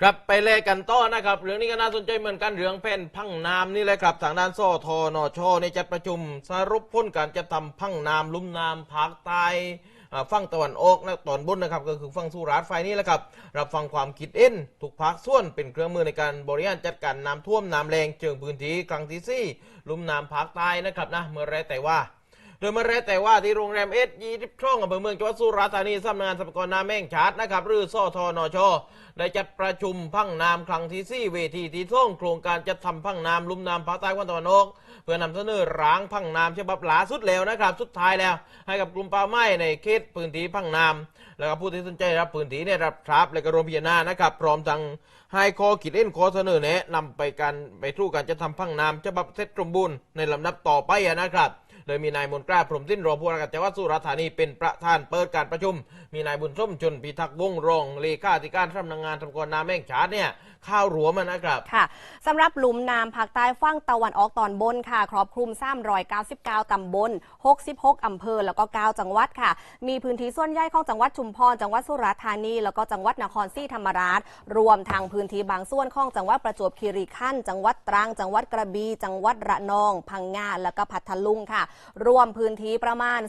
ครับไปเลขกันต่อนะครับ เรื่องนี้ก็น่าสนใจเหมือนกันเรื่องแผ่นพังน้ำนี่เลยครับ ทางด้านโซทนชในจัดประชุม สรุปพ้นการจะทำพังน้ำลุ่มน้ำภาคใต้ฝั่งตะวันออกและตอนบนนะครับ ก็คือฝั่งสุราษฎร์ไฟนี่แหละครับ รับฟังความคิดเอ็นทุกภาคส่วนเป็นเครื่องมือในการบริหารจัดการน้ำท่วมน้ำแรงเชิงพื้นที่ครั้งที่สี่ลุ่มน้ำภาคใต้นะครับนะเมื่อไรแต่ว่า โดยเมื่อแรกแต่ว่าที่โรงแรมเอสยี่สิบช่องอำเภอเมืองจังหวัดสุราษฎร์ธานีสำนักงานทรัพากรน้ำแม่งชาตินะครับหรือสทอนชได้จัดประชุมพังน้ำครั้งที่สี่เวทีที่ส่งโครงการจัดทำพังน้ำลุ่มน้ำภาคใต้วันตะวันออกเพื่อนำเสนอร้างพังน้ำฉบับหลาสุดแล้วนะครับ สุดท้ายแล้ว ให้กับกลุ่มป่าไม้ในเขตพื้นที่พังน้ำแล้วก็ผู้ที่สนใจรับพื้นที่เนี่ยรับทราบและก็รวมพิจารณานะครับพร้อมทั้งให้ข้อคิดเห็นขอเสนอแนะนำไปการไปสู่การจะทำพังน้ำฉบับเสร็จสมบูรณ์ในลำดับต่อไปนะครับโดยมีนายมนตราพรหมสิ้นรองผู้ว่าราชการจังหวัดสุราษฎร์ธานีเป็นประธานเปิดการประชุม มีนายบุญส้มชนพิทักษ์วงรองเลขาธิการสำนักงานทรัพยากรน้ำแม่งชาติเนี่ยข้าวหลวมอะนะครับค่ะสำหรับหลุมน้ำภาคใต้ฝั่งตะวันออกตอนบนค่ะ ครอบคลุม399ตำบล 66อำเภอแล้วก็ 9 จังหวัดค่ะ มีพื้นที่ส่วนใหญ่ของจังหวัดชุมพรจังหวัดสุราษฎร์ธานี แล้วก็จังหวัดนครศรีธรรมราช รวมทางพื้นที่บางส่วนของจังหวัดประจวบคีรีขันธ์จังหวัดตรัง จังหวัดกระบี่จังหวัดระนอง พังงาแล้วก็พัทลุงค่ะ รวมพื้นที่ประมาณ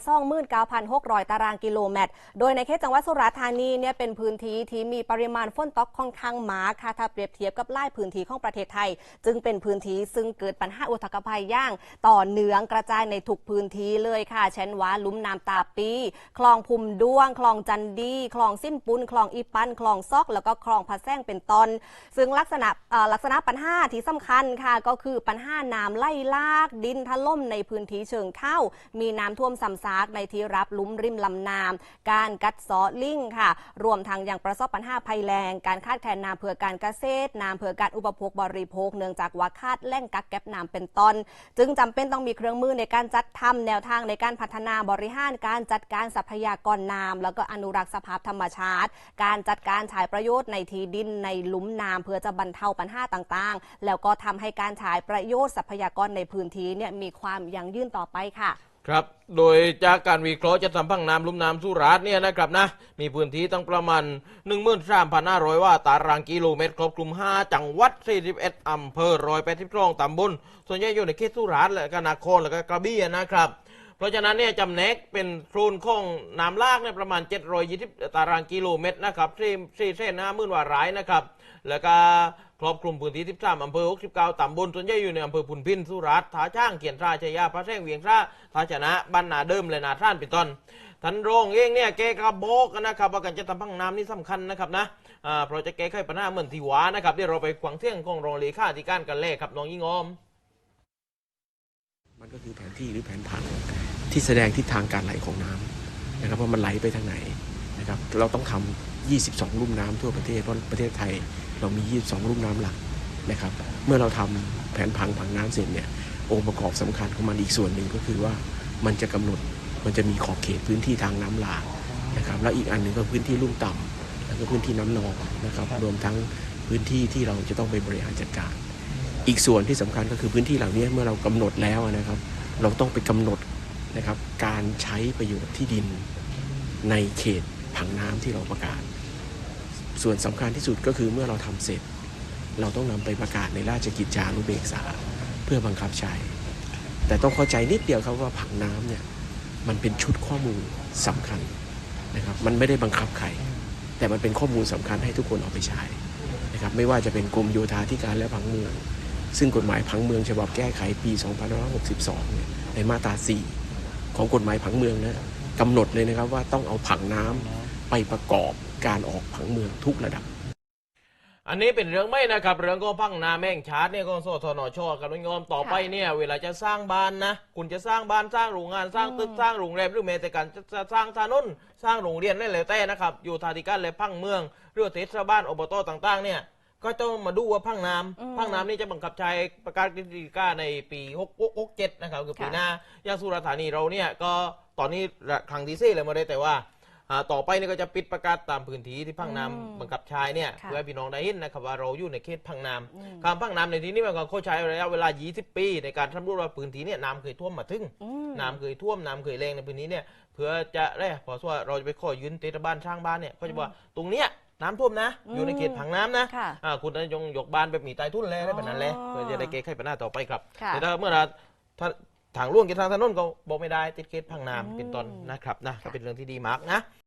29,600 ตารางกิโลเมตร โดยในเขตจังหวัดสุราษฎร์ธานีเนี่ยเป็นพื้นที่ที่มีปริมาณฝนตกค่อนข้างมากค่ะถ้าเปรียบเทียบกับไล่พื้นที่ของประเทศไทย จึงเป็นพื้นที่ซึ่งเกิดปัญหาอุทกภัยย่าง ต่อเนื่องกระจายในทุกพื้นที่เลยค่ะ เช่นว่าลุ่มน้ำตาปีคลองพุมด้วงคลองจันดีคลองสิ้นปุนคลองอีปันคลองซอก แล้วก็คลองพะแซงเป็นต้นซึ่งลักษณะลักษณะปัญหาที่สำคัญค่ะก็คือปัญหาน้ำไล่ลากดินถล่มในพื้นที่เชิงเข้า มีน้ำท่วมซ้ำซากในที่รับลุ่มริมลำน้ำการกัดเซาะลิงค่ะ รวมทั้งยังประสบปัญหาภัยแล้งการขาดแคลนน้ำเพื่อการเกษตรน้ำเพื่อการอุปโภคบริโภคเนื่องจากว่าขาดแหล่งกักเก็บน้ำเป็นต้นจึงจำเป็นต้องมีเครื่องมือในการจัดทำแนวทางในการพัฒนาบริหารการจัดการทรัพยากรน้ำแล้วก็อนุรักษ์สภาพธรรมชาติ การจัดการใช้ประโยชน์ในที่ดินในหลุมน้ำเพื่อจะบรรเทาปัญหาต่างๆ แล้วก็ทำให้การใช้ประโยชน์ทรัพยากรในพื้นที่เนี่ยมีความยั่งยืนต่อไปค่ะครับ โดยจากการวิเคราะห์จะทำพังน้ำลุ่มน้ำสุราษฎร์เนี่ยนะครับนะ มีพื้นที่ตั้งประมาณ 13,500 ว่าตารางกิโลเมตร ครอบคลุม 5 จังหวัด 41อำเภอ182ตำบล ส่วนใหญ่อยู่ในเขตสุราษฎร์และก็นครและก็กระบี่นะครับ เพราะฉะนั้นเนี่ยจำแนกเป็นโซนของน้ำลากเนี่ยประมาณ 720 ตารางกิโลเมตรนะครับเส้นห้ามื่นว่ารายนะครับ แล้วก็ครอบคลุมพื้นที่ 13 อำเภอ 69 ตำบลส่วนใหญ่อยู่ในอำเภอพุนพินสุราษฎร์ท่าช่างเขียนราชยาพระแท่งเวียงซ่าท่าชนะบ้านนาเดิมและนาท่านเป็นต้นท่านรองเองเนี่ยแกก็บอกนะครับว่าการจะทำพังน้ำนี่สำคัญนะครับนะเพราะจะแก้ไขปัญหาเหมือนที่วานะครับเดี๋ยวเราไปฟังเสียงของรองเลขาธิการกันเลยครับน้องยิ่งออม มันก็คือแผนที่หรือแผนผังที่แสดงทิศทางการไหลของน้ำนะครับว่ามันไหลไปทางไหนนะครับเราต้องทำ22 ลุ่มน้ำทั่วประเทศเพราะประเทศไทย เรามี 22ลุ่มน้ำหลักนะครับ เมื่อเราทำแผนผังผังน้ำเสร็จเนี่ยองค์ประกอบสำคัญของมันอีกส่วนหนึ่งก็คือว่ามันจะกำหนดมันจะมีขอบเขตพื้นที่ทางน้ำหลากนะครับแล้วอีกอันหนึ่งก็พื้นที่ลุ่มต่ำแล้วก็พื้นที่น้ำนองนะครับรวมทั้งพื้นที่ที่เราจะต้องไปบริหารจัดการ อีกส่วนที่สำคัญก็คือพื้นที่เหล่านี้เมื่อเรากำหนดแล้วนะครับ เราต้องไปกำหนดนะครับการใช้ประโยชน์ที่ดินในเขตผังน้ำที่เราประกาศ ส่วนสำคัญที่สุดก็คือเมื่อเราทำเสร็จ เราต้องนำไปประกาศในราชกิจจานุเบกษาเพื่อบังคับใช้ แต่ต้องเข้าใจนิดเดียวครับว่าผังน้ำเนี่ยมันเป็นชุดข้อมูลสำคัญนะครับมันไม่ได้บังคับใครแต่มันเป็นข้อมูลสำคัญให้ทุกคนเอาไปใช้นะครับไม่ว่าจะเป็นกรมโยธาธิการและผังเมือง ซึ่งกฎหมายผังเมืองฉบับแก้ไขปี2562 ในมาตรา 4 ของกฎหมายผังเมืองนะกำหนดเลยนะครับว่าต้องเอาผังน้ำไปประกอบ การออกผังเมืองทุกระดับอันนี้เป็นเรื่องไม่นะครับเรื่องก็พังนาแม่งชาร์ตเนี่ยก็สทนชกับน้องยอมต่อไปเนี่ยเวลาจะสร้างบ้านนะ คุณจะสร้างบ้านสร้างโรงงานสร้างตึกสร้างโรงแรมหรือแม้แต่การจะสร้างถนนสร้างโรงเรียนนั่นแหละแต่นะครับอยู่ทาธิการและพังเมืองหรือว่าเทศบาลอบตต่างๆ เนี่ยก็ต้องมาดูว่าพังน้อืมำพังน้ำนี่จะบังคับใช้ประกาศกฤษฎีกาในปี6 6 7นะครับคือปีค่ะหน้าอย่างสุราษฎร์ธานีเราเนี่ยก็ตอนนี้ครั้งที่สี่เลยมาได้แต่ว่าอ่า ต่อไปเนี่ยก็จะปิดประกาศตามพื้นที่ที่พังน้ำบังคับใช้เนี่ยค่ะเพื่อให้พี่น้องได้เห็นนะครับว่าเราอยู่ในเขตพังน้อืมำการพังน้ำในที่นี้มันก็เขาใช้ระยะเวลา 20 ปี ในการสำรวจว่าพื้นที่เนี่ยน้ำเคยท่วมมาถึงอืมน้ำเคยท่วมน้ำเคยแรงในพื้นที่เนี่ยเพื่อจะได้พอว่าเราจะไปขอยืนเทศบาลสร้างบ้านเนี่ยเขาจะบอกว่าตรงเนี้ยน้ำท่วมนะอืมอยู่ในเขตผังน้ำนะค่ะอ่าคุณนายงยกบานแบบหนีตายทุ่นแล้วได้แบบนั้นแหละอ๋อเพื่อจะได้แก้ไขปัญหาต่อไปครับค่ะแต่ถ้าเมื่อเราถ้า ทางล่วงกินทางถนนก็บอกไม่ได้ติดเขตผังน้ำอืมเป็นต้นนะครับนะก็เป็นเรื่องที่ดีมากนะ